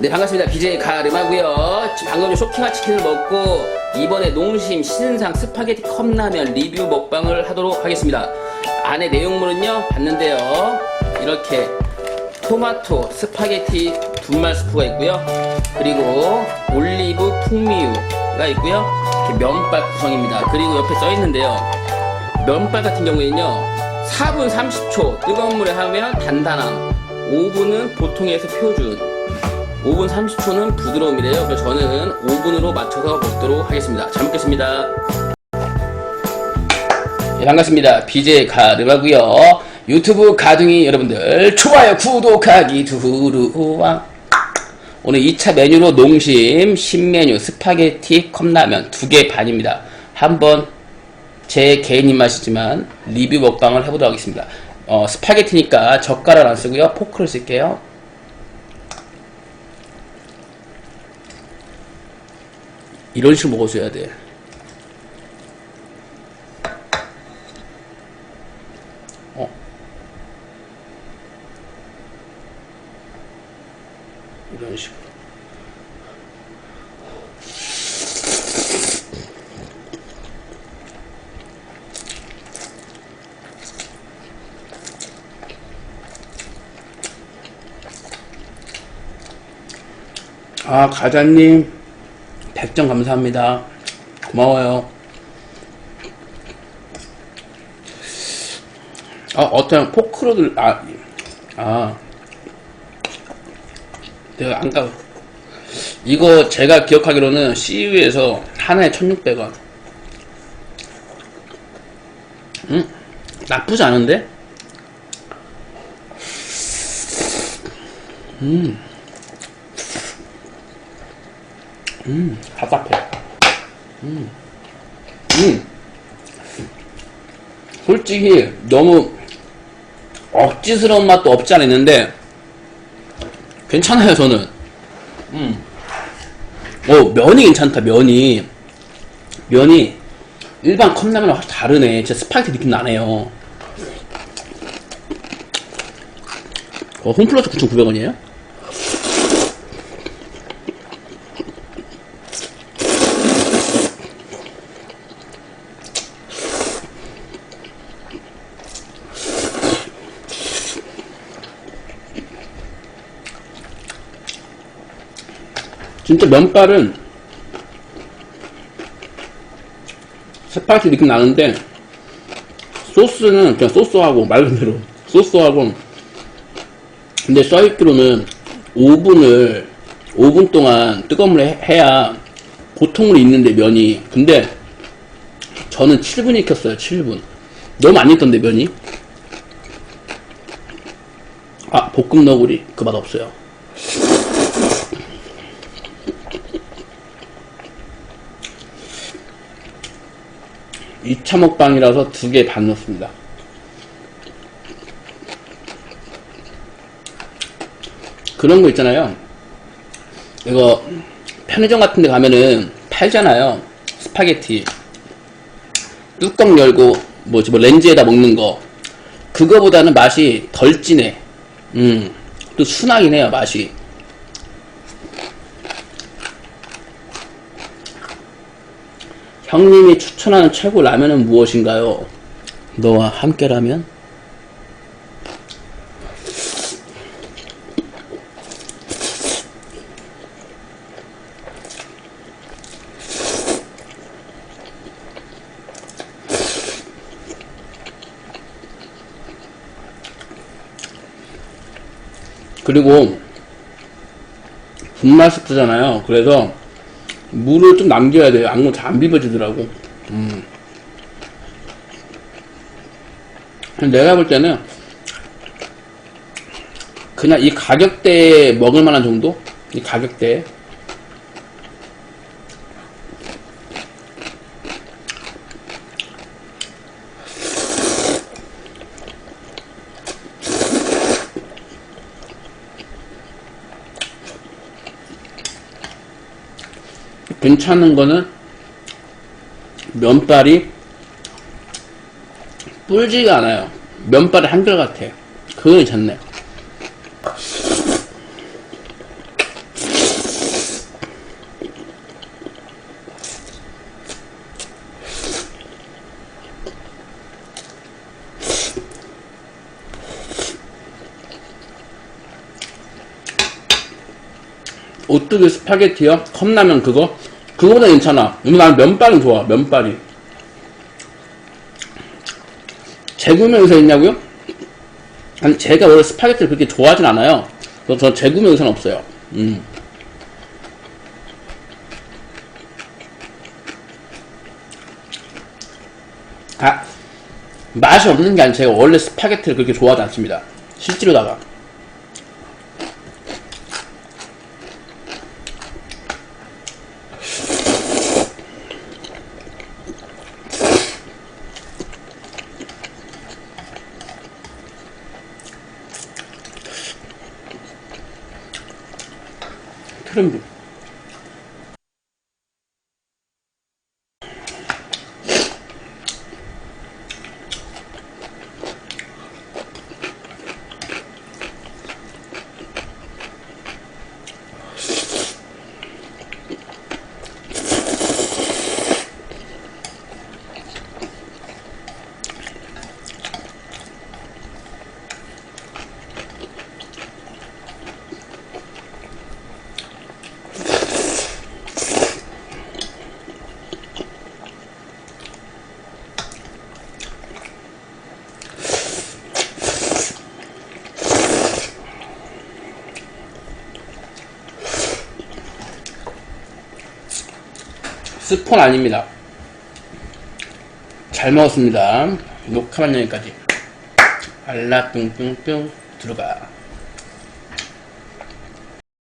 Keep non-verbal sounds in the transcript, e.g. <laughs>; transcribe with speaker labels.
Speaker 1: 네 반갑습니다. BJ 가르마고요. 방금 쇼킹한 치킨을 먹고 이번에 농심 신상 스파게티 컵라면 리뷰 먹방을 하도록 하겠습니다. 안에 내용물은요 봤는데요. 이렇게 토마토 스파게티 분말 스프가 있고요. 그리고 올리브 풍미유가 있고요. 이렇게 면발 구성입니다. 그리고 옆에 써 있는데요. 면발 같은 경우에는요 4분 30초 뜨거운 물에 하면 단단함. 5분은 보통에서 표준 5분 30초는 부드러움이래요. 그래서 저는 5분으로 맞춰서 먹도록 하겠습니다. 잘 먹겠습니다. 네, 반갑습니다. BJ 가르마고요 유튜브 가둥이 여러분들 좋아요, 구독하기 두루왕. 오늘 2차 메뉴로 농심 신메뉴 스파게티 컵라면 두 개 반입니다. 한번 제 개인 입맛이지만 리뷰 먹방을 해보도록 하겠습니다. 어, 스파게티니까 젓가락 안 쓰고요. 포크를 쓸게요. 이런 식으로 먹어줘야 돼. 어. 이런 식으로. 아, 가자님. 100점 감사합니다. 고마워요. 아, 어떤 포크로 들, 아, 아. 내가 안 가. 이거 제가 기억하기로는 CU에서 하나에 1600원. 음, 나쁘지 않은데? 음. 음, 답답해. 음, 음. 솔직히 너무 억지스러운 맛도 없지 않아 있는데 괜찮아요 저는. 음. 어 면이 괜찮다 면이 면이 일반 컵라면랑 확실히 다르네. 진짜 스파게티 느낌 나네요. 어 홈플러스 9,900원이에요? 진짜 면발은 스파게티 느낌 나는데 소스는 그냥 소스하고 말 그대로 <laughs> 소스하고 근데 써있기로는 5분을 5분 동안 뜨거운 물에 해야 보통으로 익는데 면이. 근데 저는 7분 익혔어요 7분. 너무 안 익던데 면이? 아 볶음 너구리 그 맛 없어요 2차 먹방이라서 두 개 반 넣습니다. 그런 거 있잖아요. 이거 편의점 같은 데 가면은 팔잖아요. 스파게티. 뚜껑 열고 뭐지 뭐 렌즈에다 먹는 거. 그거보다는 맛이 덜 진해. 음. 또 순하긴 해요, 맛이. 형님이 추천하는 최고 라면은 무엇인가요? 너와 함께라면? 그리고 분말 스프잖아요. 그래서 물을 좀 남겨야 돼요. 안 그러면 잘안 비벼지더라고. 음. 내가 볼 때는 그냥 이 가격대에 먹을 만한 정도? 이 가격대에. 괜찮은 거는 면발이 뿔지가 않아요. 면발이 한결같아요. 그거 괜찮네요. 오뚜기 스파게티요? 컵라면 그거? 그거보다 괜찮아. 근데 난 면발은 좋아, 면발이. 의사 있냐고요? 아니, 제가 원래 스파게티를 그렇게 좋아하진 않아요. 그래서 저 재구매 의사는 없어요. 음. 아, 맛이 없는 게 아니라 제가 원래 스파게티를 그렇게 좋아하지 않습니다. 실제로다가. 크림도. 스폰 아닙니다. 잘 먹었습니다. 녹화만 여기까지. 알라 뿅뿅뿅 들어가.